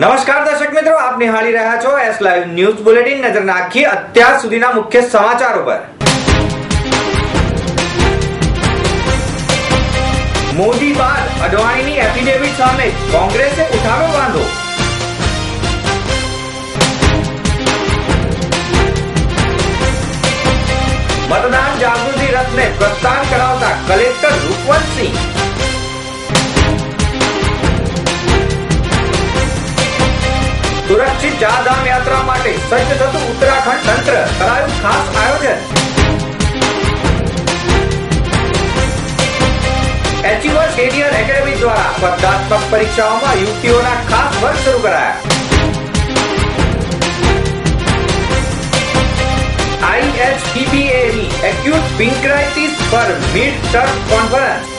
નમસ્કાર દર્શક મિત્રો, આપ નિહાળી રહ્યા છો એસ લાઈવ ન્યૂઝ બુલેટિન નજર નાખીએ અત્યાર સુધીના મુખ્ય સમાચારો પર. મોદી બાદ અડવાણીની એફિડેવિટ સામે કોંગ્રેસે ઉઠાવ્યો વાંધો. મતદાન જાગૃતિ રથને પ્રસ્થાન કરાવતા કલેક્ટર રૂપવંતસિંહ. સુરક્ષિત ચારધામ યાત્રા માટે સજ્જ થતું ઉત્તરાખંડ તંત્ર કરાયું ખાસ આયોજન. એચિવર કેરિયર એકેડમી દ્વારા સ્પર્ધાત્મક પરીક્ષાઓમાં યુવતીઓના ખાસ વર્ગ શરૂ કરાયા. આઈએચપીપીએની એક્યુટ પિંક્રાઇટિસ પર મિડ ટર્મ કોન્ફરન્સ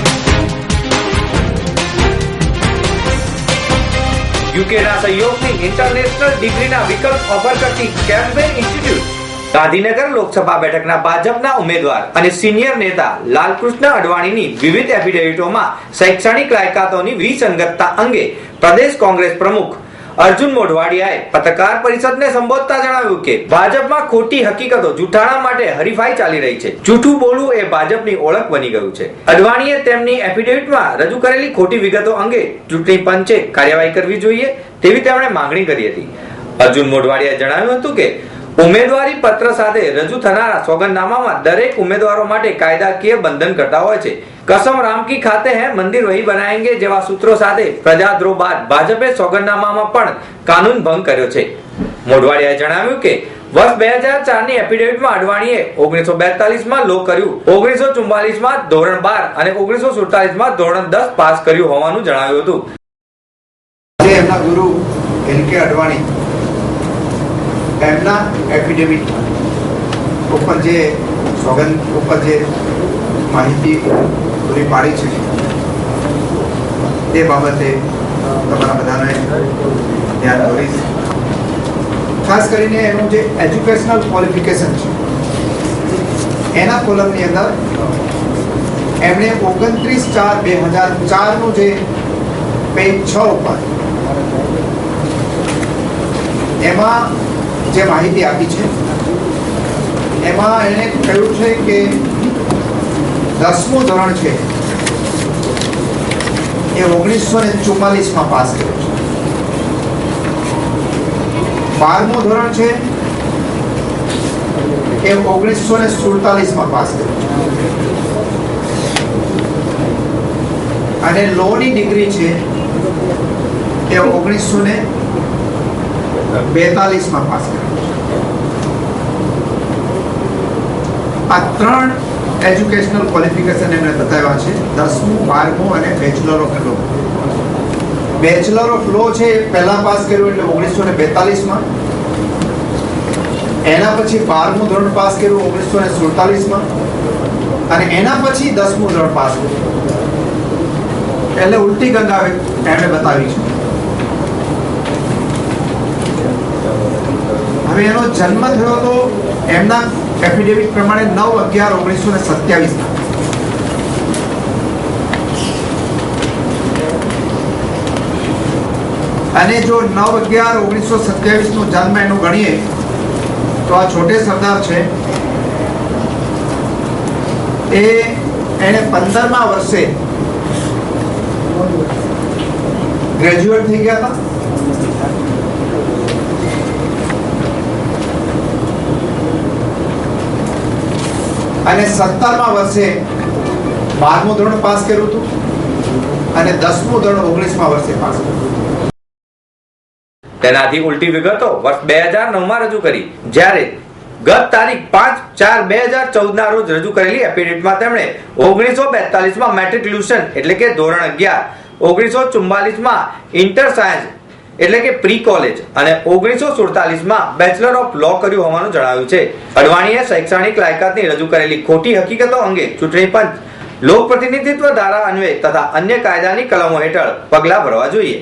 યુકેના સહયોગથી ઇન્ટરનેશનલ ડિગ્રીના વિકલ્પ ઓફર કરતી કેમ્પેન ઇન્સ્ટિટ્યૂટ ગાંધીનગર લોકસભા બેઠકના ભાજપના ઉમેદવાર અને સિનિયર નેતા લાલકૃષ્ણ અડવાણીની વિવિધ એફિડેવિટોમાં શૈક્ષણિક લાયકાતોની વિસંગતતા અંગે પ્રદેશ કોંગ્રેસ પ્રમુખ અર્જુન મોઢવાડિયાએ પત્રકાર પરિષદને સંબોધતા જણાવ્યું કે, ભાજપમાં ખોટી હકીકતો જૂઠાણા માટે હરીફાઈ ચાલી રહી છે. જૂઠું બોલવું એ ભાજપની ઓળખ બની ગયું છે. અડવાણીએ તેમની એફિડેવિટમાં રજૂ કરેલી ખોટી વિગતો અંગે ચૂંટણી પંચે કાર્યવાહી કરવી જોઈએ તેવી તેમણે માંગણી કરી હતી. અર્જુન મોઢવાડિયાએ જણાવ્યું હતું કે ઉમેદવારી પત્ર સાથે રજૂ થનારા સોગંદનામામાં દરેક ઉમેદવારો માટે કાયદાકીય બંધન કરતા હોય છે. કસમ રામકી ખાતે હે મંદિર વહી બનાયેંગે જેવા સૂત્રો સાથે પ્રજાદ્રોહ બાદ ભાજપે સોગંદનામામાં પણ કાનૂન ભંગ કર્યો છે. મોઢવાડિયાએ જણાવ્યું કે, વર્ષ બે હજાર ચારની એફિડેવિટમાં અડવાણીએ ઓગણીસો બેતાલીસમાં લો કર્યું, ઓગણીસો ચુમ્બાલીસમાં ધોરણ બાર અને ઓગણીસો સુડતાલીસમાં ધોરણ દસ પાસ કર્યું હોવાનું જણાવ્યું હતું. એમના ગુરુ એન કે અડવાણી એમના એફિડેવિટ ઉપર જે સોગંદ, ઉપર જે માહિતી પૂરી પાડી છે તે બાબતે તમારા બધાને ધ્યાન દોરીશ ખાસ કરીને એનું જે એજ્યુકેશનલ ક્વોલિફિકેશન છે, એના કોલમની અંદર એમણે ઓગણત્રીસ ચાર બે હજાર ચારનું જે પેજ છ ઉપર, એમાં જે માહિતી આપી છે, એમાં એણે કહ્યું છે કે દસમું ધોરણ છે, એ ઓગણીસો ને ચુમ્માલીસમાં પાસ કર્યું છે. બારમું ધોરણ છે, એ ઓગણીસો ને સુડતાલીસમાં પાસ કર્યું છે. અને લોની ડિગ્રી છે, એ ઓગણીસો ને બેતાલીસમાં પાસ કર્યું આ ત્રણ એજ્યુકેશનલ ક્વોલિફિકેશન એમણે બતાવ્યા છે. દસમું, બારમું અને bachelor of law. Bachelor of law છે એ પહેલા પાસ કર્યું એટલે ઓગણીસો ને બેતાલીસમાં. એના પછી બારમું ધોરણ પાસ કર્યું ઓગણીસો ને સુડતાલીસમાં. અને એના પછી દસમું ધોરણ પાસ કર્યું. એટલે ઉલટી ગંગા એમણે બતાવી છે. હવે એનો જન્મ થયો હતો એમના એફિડેવિટ પ્રમાણે નવ અગિયાર ઓગણીસો ને સત્યાવીસના. અને જો નવ અગિયાર ઓગણીસો સત્યાવીસ નો જન્મ એનો ગણીએ, તો આ છોટે સરદાર છે. એ એણે પંદરમા વર્ષે ગ્રેજ્યુએટ થઈ ગયા હતા. અને સત્તરમા વર્ષે બારમું ધોરણ પાસ કર્યું હતું અને દસમું ધોરણ ઓગણીસમા વર્ષે પાસ કર્યું તેનાથી ઉલટી વિગતો વર્ષ બે હજાર નવમાં રજૂ કરી. જ્યારે ગત તારીખ પાંચ ચાર બે હજાર ચૌદ ના રોજ રજૂ કરેલી એફિડેવિટમાં તેમણે ઓગણીસો બેતાલીસમાં મેટ્રિક્યુલેશન એટલે કે ધોરણ અગિયાર, ઓગણીસો ચુમ્માલીસમાં ઇન્ટર સાયન્સ એટલે કે પ્રી કોલેજ અને ઓગણીસો સુડતાલીસમાં બેચલર ઓફ લો કર્યું હોવાનું જણાવ્યું છે. અડવાણીએ શૈક્ષણિક લાયકાતની રજૂ કરેલી ખોટી હકીકતો અંગે ચૂંટણી પંચ લોક પ્રતિનિધિત્વ ધારા અન્વયે તથા અન્ય કાયદાની કલમો હેઠળ પગલાં ભરવા જોઈએ.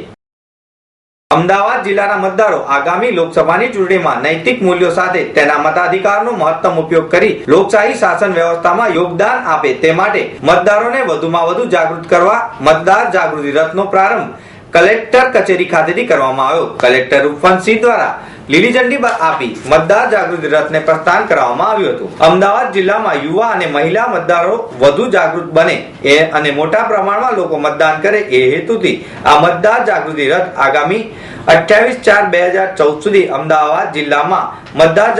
અમદાવાદ જિલ્લાના મતદારો આગામી લોકસભાની ચૂંટણીમાં નૈતિક મૂલ્યો સાથે તેના મતાધિકારનો મહત્તમ ઉપયોગ કરી લોકશાહી શાસન વ્યવસ્થામાં યોગદાન આપે તે માટે મતદારોને વધુમાં વધુ જાગૃત કરવા, મતદાર જાગૃતિ રથનો પ્રારંભ કલેક્ટર કચેરી ખાતેથી કરવામાં આવ્યો. કલેક્ટર રૂપવંતસિંહ દ્વારા લીલી ઝંડી આપી મતદાર જાગૃતિ રથને પ્રસ્થાન કરાવવામાં આવ્યું હતું. અમદાવાદ જિલ્લામાં યુવા અને મહિલા મતદારો વધુ જાગૃત બને એ અને મોટા પ્રમાણમાં લોકો મતદાન કરે એ હેતુથી આ મતદાર જાગૃતિ રથ આગામી અઠ્યાવીસ ચાર બે હજાર ચૌદ સુધી અમદાવાદ જિલ્લામાં મતદાર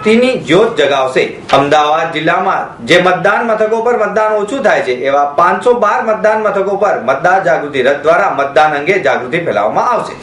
જાગૃતિની જ્યોત જગાવશે. અમદાવાદ જિલ્લામાં જે મતદાન મથકો પર મતદાન ઓછું થાય છે, એવા પાંચસો બાર મતદાન મથકો પર મતદાર જાગૃતિ રથ દ્વારા મતદાન અંગે જાગૃતિ ફેલાવવામાં આવશે.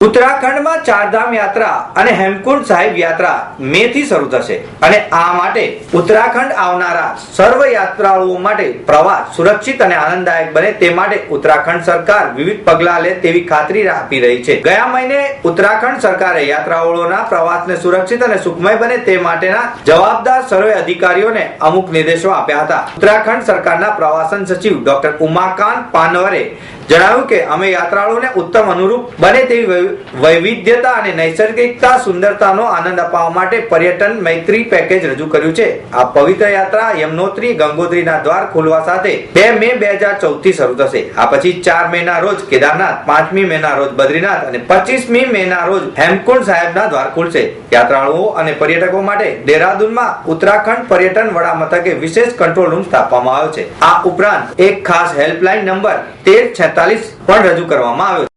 ઉત્તરાખંડમાં ચારધામ યાત્રા અને હેમકુંડ સાહેબ યાત્રા મે થી શરૂ થશે. અને આ માટે ઉત્તરાખંડ આવનારા સર્વ યાત્રાળુઓ માટે પ્રવાસ સુરક્ષિત અને આનંદદાયક બને તે માટે ઉત્તરાખંડ સરકાર વિવિધ પગલાં લે તેવી ખાતરી આપી રહી છે. ગયા મહિને ઉત્તરાખંડ સરકારે યાત્રાળુઓના પ્રવાસને સુરક્ષિત અને સુખમય બને તે માટેના જવાબદાર સર્વે અધિકારીઓને અમુક નિર્દેશો આપ્યા હતા. ઉત્તરાખંડ સરકારના પ્રવાસન સચિવ ડોક્ટર ઉમાકાંત પાનવરે જણાવ્યું કે અમે યાત્રાળુઓને ઉત્તમ અનુરૂપ બને તેવી વૈવિધ્યતા અને નૈસર્ગિકતા, સુંદરતાનો આનંદ અપાવવા માટે પર્યટન મૈત્રી પેકેજ રજૂ કર્યું છે. આ પવિત્ર યાત્રા યમનોત્રી ગંગોત્રીના દ્વાર ખુલવા સાથે બે મે બે હજાર ચૌદથી શરૂ થશે. આ પછી ચાર મે ના રોજ કેદારનાથ, પાંચમી મે ના રોજ બદ્રીનાથ અને પચીસમી મે ના રોજ હેમકુંડ સાહેબના દ્વાર ખુલશે. યાત્રાળુઓ અને પર્યટકો માટે દેહરાદૂનમાં ઉત્તરાખંડ પર્યટન વડા મથકે વિશેષ કંટ્રોલ રૂમ સ્થાપવામાં આવ્યો છે. આ ઉપરાંત એક ખાસ હેલ્પલાઇન નંબર તેર છેતાલીસ પણ રજૂ કરવામાં આવ્યો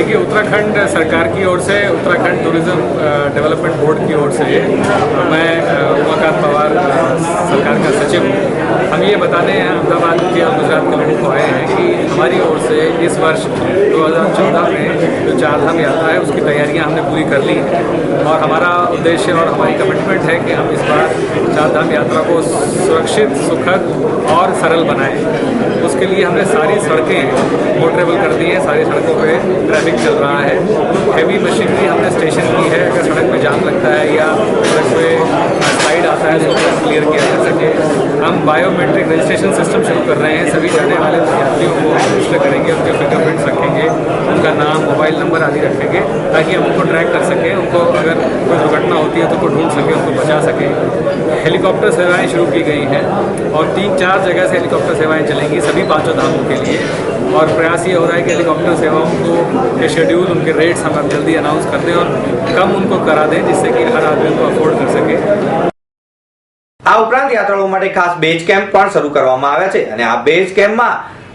देखिए, उत्तराखंड सरकार की ओर से, उत्तराखंड टूरिज़्म डेवलपमेंट बोर्ड की ओर से, मैं उमाकांत पवार सरकार का सचिव हूँ। हम ये बताने हैं अहमदाबाद के और गुजरात के लोगों को आए हैं कि हमारी ओर से इस वर्ष 2014 में जो चारधाम यात्रा है, उसकी तैयारियाँ हमने पूरी कर ली हैं। और हमारा उद्देश्य और हमारी कमिटमेंट है कि हम इस बार चारधाम यात्रा को सुरक्षित, सुखद और सरल बनाएँ। उसके लिए हमने सारी सड़कें मोटरेबल कर दी हैं, सारी सड़कों पे ट्रैफ़िक चल रहा है हेवी मशीनरी हमने स्टेशन की है, अगर सड़क पे जाम लगता है या साइड आता है तो क्लियर किया जा सके। हम बायोमेट्रिक रजिस्ट्रेशन सिस्टम शुरू कर रहे हैं, सभी जाने वाले यात्रियों को रजिस्टर करेंगे, उनके फिंगरप्रिंट्स रखेंगे, उनका नाम मोबाइल नंबर आदि रखेंगे, ताकि हम उनको ट्रैक कर सकें, उनको अगर कोई दुर्घटना होती है तो उनको ढूंढ सकें, उनको बचा सकें। हेलीकॉप्टर सेवाएँ शुरू की गई हैं, और तीन चार जगह से हेलीकॉप्टर सेवाएँ चलेंगी, सभी पाँचों धामों के लिए। और प्रयास ये हो रहा है कि हेलीकॉप्टर सेवाओं को के शेड्यूल उनके रेट्स हम अब जल्दी अनाउंस कर दें और कम उनको करा दें जिससे कि हर आदमी उनको अफोर्ड कर सके આ ઉપરાંત યાત્રાળુઓ માટે ખાસ બેઝ કેમ્પ પણ શરૂ કરવામાં આવ્યા છે અને આ બેઝ કેમ્પમાં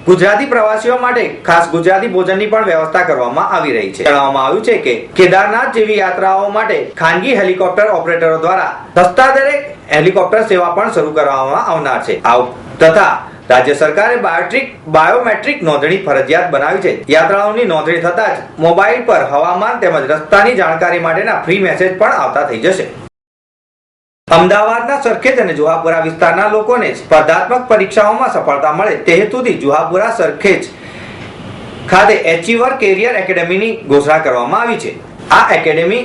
ગુજરાતી પ્રવાસીઓ માટે ખાસ ગુજરાતી ભોજનની પણ વ્યવસ્થા કરવામાં આવી રહી છે જણાવવામાં આવ્યું છે કે કેદારનાથ જેવી યાત્રાઓ માટે ખાનગી હેલિકોપ્ટર ઓપરેટરો દ્વારા સસ્તા દરે હેલિકોપ્ટર સેવા પણ શરૂ કરવામાં આવનાર છે આ ઉપ- તથા રાજ્ય સરકારે બાયોટ્રિક બાયોમેટ્રિક નોંધણી ફરજિયાત બનાવી છે. યાત્રાઓની નોંધણી થતા જ મોબાઈલ પર હવામાન તેમજ રસ્તાની જાણકારી માટેના ફ્રી મેસેજ પણ આવતા થઈ જશે. અમદાવાદના સરખેજ અને જુહાપુરા વિસ્તારના લોકોને સ્પર્ધાત્મક પરીક્ષાઓમાં સફળતા મળે તે હેતુથી જુહાપુરા સરખેજ ખાતે એચીવર કેરિયર એકેડેમીની ઘોષણા કરવામાં આવી છે. આ એકેડેમી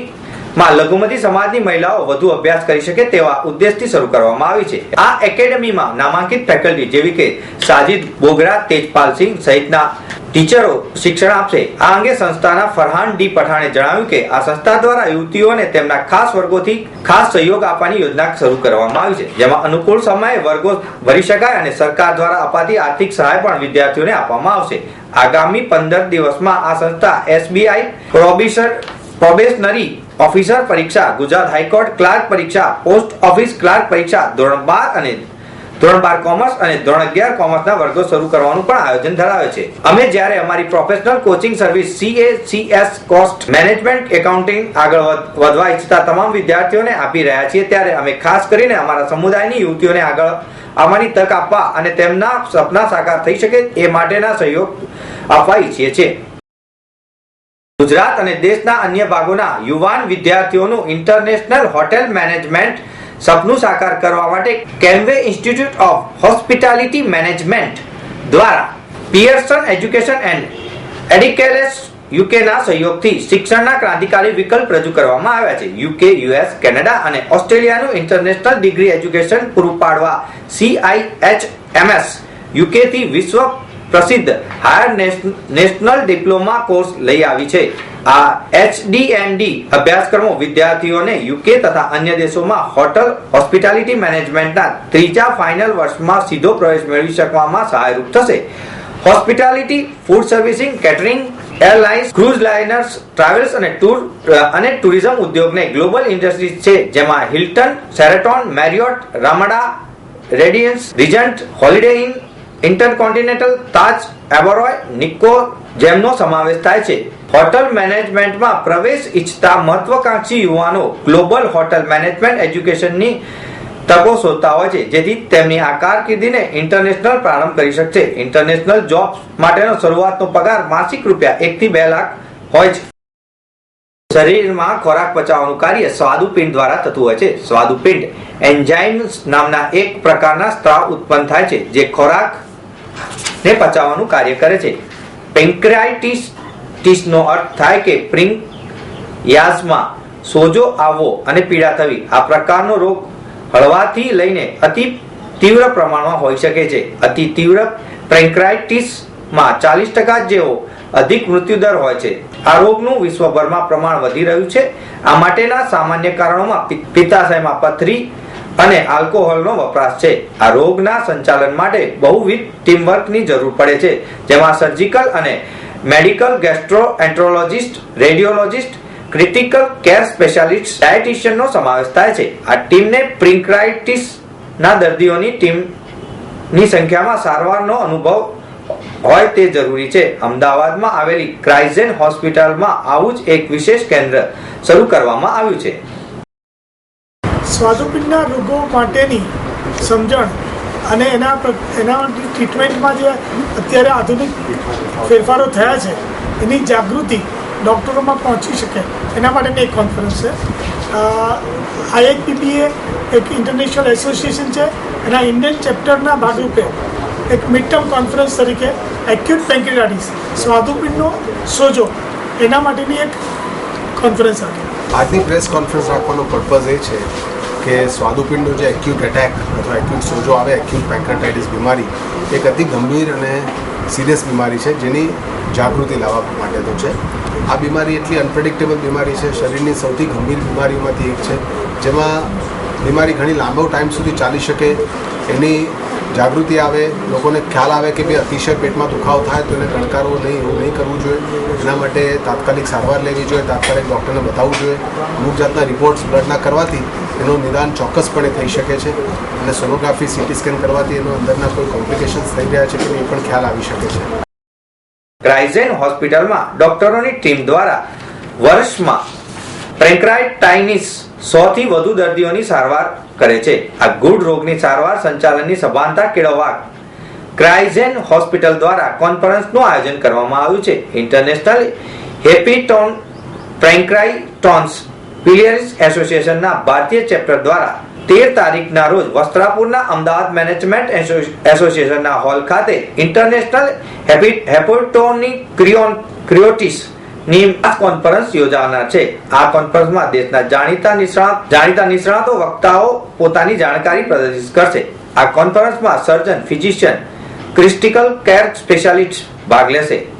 માં લઘુમતી સમાજની મહિલાઓ વધુ અભ્યાસ કરી શકે તેવા ઉદ્દેશથી શરૂ કરવામાં આવી છે. આ એકેડેમીમાં નામાંકિત ફેકલ્ટી જેવી કે સાજિદ બોગરા, તેજપાલ સિંહ સહિતના ટીચરો શિક્ષણ આપશે. આ અંગે સંસ્થાના ફરહાન ડી પઠાણે જણાવ્યું કે આ સંસ્થા દ્વારા યુવતીઓને તેમના ખાસ વર્ગોથી ખાસ સહયોગ આપવાની યોજના શરૂ કરવામાં આવી છે, જેમાં અનુકૂળ સમયે વર્ગો ભરી શકાય અને સરકાર દ્વારા અપાતી આર્થિક સહાય પણ વિદ્યાર્થીઓને આપવામાં આવશે. આગામી પંદર દિવસમાં આ સંસ્થા એસબીઆઈ પ્રોબિશન પ્રોબેશનરી ઓફિસર પરીક્ષા ગુજરાત હાઈકોર્ટ ક્લાર્ક પરીક્ષા પોસ્ટ ઓફિસ ક્લાર્ક પરીક્ષા ધોરણ બાર અને ધોરણ બાર કોમર્સ અને ધોરણ અગિયાર કોમર્સના વર્ગો શરૂ કરવાનું પણ આયોજન ધરાવે છે. અમે જ્યારે અમારી professional coaching service CA CS cost management accounting આગળ વધ- વધવા ઈચ્છતા તમામ વિદ્યાર્થીઓને આપી રહ્યા છીએ, ત્યારે અમે ખાસ કરીને અમારા સમુદાયની યુવતીઓને આગળ અમારી તક આપવા અને તેમના સપના સાકાર થઈ શકે એ માટેના સહયોગ આપવા ઈચ્છીએ છીએ. ગુજરાત અને દેશના અન્ય ભાગોના યુવાન વિદ્યાર્થીઓનું ઇન્ટરનેશનલ હોટેલ મેનેજમેન્ટ સપનું સાકાર કરવા માટે કેમ્વે ઇન્સ્ટિટ્યૂટ ઓફ હોસ્પિટાલિટી મેનેજમેન્ટ દ્વારા પિયર્સન એજ્યુકેશન એન્ડ એડિકેલેસ યુકેના સહયોગથી શિક્ષણના ક્રાંતિકારી વિકલ્પ રજૂ કરવામાં આવ્યા છે. યુકે યુએસ કેનેડા અને ઓસ્ટ્રેલિયાનું ઇન્ટરનેશનલ ડિગ્રી એજ્યુકેશન પૂરું પાડવા સીઆઈએચએમએસ યુકેથી વિશ્વ પ્રસિદ્ધ હાયર નેશનલ ડિપ્લોમા કોર્સ લઈ આવી છે. આ એચડીએનડી અભ્યાસક્રમો વિદ્યાર્થીઓને યુકે તથા અન્ય દેશોમાં હોટલ હોસ્પિટાલિટી મેનેજમેન્ટના ત્રીજા ફાઇનલ વર્ષમાં સીધો પ્રવેશ મેળવી શકવામાં સહાયરૂપ થશે. Hospitality, food servicing, catering, airlines, cruise liners, travels અને ટૂર, અને ટુરિઝમ ઉદ્યોગને ગ્લોબલ ઇન્ડસ્ટ્રીઝ છે, જેમાં Hilton, Sheraton, Marriott, Ramada, Radisson, Regent, holiday inn Intercontinental Taj Oberoi Nikko જેમનો સમાવેશ થાય છે. હોટલ મેનેજમેન્ટમાં પ્રવેશ ઈચ્છતા મહત્વકાંક્ષી યુવાનો ગ્લોબલ હોટલ મેનેજમેન્ટ એજ્યુકેશનની તકો શોધતા હોય છે, જેથી તેમની આ કારકિર્દીને ઇન્ટરનેશનલ પ્રારંભ કરી શકશે. ઇન્ટરનેશનલ જોબ માટેનો શરૂઆતનો પગાર માસિક રૂપિયા એક થી બે લાખ હોય છે. શરીરમાં ખોરાક પચાવવાનું કાર્ય સ્વાદુપિંડ દ્વારા થતું હોય છે. સ્વાદુપિંડ એન્ઝાઇમ્સ નામના એક પ્રકારના સ્ત્રાવ ઉત્પન્ન થાય છે, જે ખોરાક ને પચાવવાનું કાર્ય કરે છે. પેન્ક્રાઇટિસ ટીસનો અર્થ થાય કે પ્રિંક યાસમાં સોજો આવવો અને પીડા થવી. આ પ્રકારનો રોગ હળવાથી લઈને અતિ તીવ્ર પ્રમાણમાં હોઈ શકે છે. અતિ તીવ્ર પેન્ક્રાઇટિસમાં ચાલીસ ટકા જેવો અધિક મૃત્યુદર હોય છે. આ રોગનું વિશ્વભરમાં પ્રમાણ વધી રહ્યું છે. આ માટેના સામાન્ય કારણોમાં પિત્તાશયમાં પથરી અને આલ્કોહોલનો વપરાશ છે. આ રોગના સંચાલન માટે બહુવિધ ટીમવર્કની જરૂર પડે છે, જેમાં સર્જિકલ અને medical gastroenterologist radiologist, critical care specialist, ડાયટિશિયનનો સમાવેશ થાય છે. આ ટીમને પ્રિન્ક્રાઇટિસના દર્દીઓની ટીમની સંખ્યામાં સારવારનો અનુભવ હોય તે જરૂરી છે. અમદાવાદમાં આવેલી ક્રાઇઝેન હોસ્પિટલમાં આવું જ એક વિશેષ કેન્દ્ર શરૂ કરવામાં આવ્યું છે. સ્વાદુપિંડના રોગો માટેની સમજણ અને એના એના ટ્રીટમેન્ટમાં જે અત્યારે આધુનિક ફેરફારો થયા છે, એની જાગૃતિ ડૉક્ટરોમાં પહોંચી શકે. એના માટેની એક કોન્ફરન્સ છે. આઈએચપીપીએ એક ઇન્ટરનેશનલ એસોસિએશન છે એના ઇન્ડિયન ચેપ્ટરના ભાગરૂપે એક મિડ ટર્મ કોન્ફરન્સ તરીકે એક્યુટ પેન્ક્રિયાટિસ સ્વાદુપિંડનો સોજો, એના માટેની એક કોન્ફરન્સ હતી આજની પ્રેસ કોન્ફરન્સ રાખવાનો પર્પઝ એ છે કે સ્વાદુપિંડનો જે એક્યુટ એટેક અથવા એક્યુટ સોજો આવે એક્યુટ પેન્ક્રેટાઇટિસ બીમારી એક અતિ ગંભીર અને સિરિયસ બીમારી છે, જેની જાગૃતિ લાવવા માટેનો છે. આ બીમારી એટલી અનપ્રેડિક્ટેબલ બીમારી છે, શરીરની સૌથી ગંભીર બીમારીઓમાંથી એક છે, જેમાં બીમારી ઘણી લાંબો ટાઈમ સુધી ચાલી શકે, એની જાગૃતિ આવે, લોકોને ખ્યાલ આવે કે ભાઈ અતિશય પેટમાં દુખાવો થાય તો એને ગણકારવો નહીં, એવું નહીં કરવું જોઈએ. એના માટે તાત્કાલિક સારવાર લેવી જોઈએ, તાત્કાલિક ડૉક્ટરને બતાવવું જોઈએ. અમુક જાતના રિપોર્ટ્સ બ્લડના કરવાથી એનું નિદાન ચોક્કસપણે થઈ શકે છે અને સોનોગ્રાફી સીટી સ્કેન કરવાથી એનો અંદરના કોઈ કોમ્પ્લિકેશન્સ થઈ રહ્યા છે કે એ પણ ખ્યાલ આવી શકે છે. ક્રાઇઝેન હોસ્પિટલમાં ડોક્ટરોની ટીમ દ્વારા વર્ષમાં પેન્ક્રાઇટાઇનિસ સોથી વધુ દર્દીઓની સારવાર કરે છે. આ ગુડ રોગની સારવાર સંચાલનની સભાનતા કેળવવા ક્રાઇઝેન હોસ્પિટલ દ્વારા કોન્ફરન્સનું આયોજન કરવામાં આવ્યું છે. ઇન્ટરનેશનલ હેપીટોન પેન્ક્રાઇટોન્સ પિલિયરિસ એસોસિએશનના ભારતીય ચેપ્ટર દ્વારા તેર તારીખના રોજ વસ્ત્રાપુરના અમદાવાદ મેનેજમેન્ટ એસો- એસોસિએશનના હોલ ખાતે ઇન્ટરનેશનલ હેપોટોની ક્રિયોન ક્રિયોટિસની આ કોન્ફરન્સ યોજાનાર છે. આ કોન્ફરન્સમાં દેશના જાણીતા નિષ્ણાત જાણીતા નિષ્ણાતો, વક્તાઓ પોતાની જાણકારી પ્રદર્શિત કરશે. આ કોન્ફરન્સમાં surgeon physician critical care specialist ભાગ લેશે.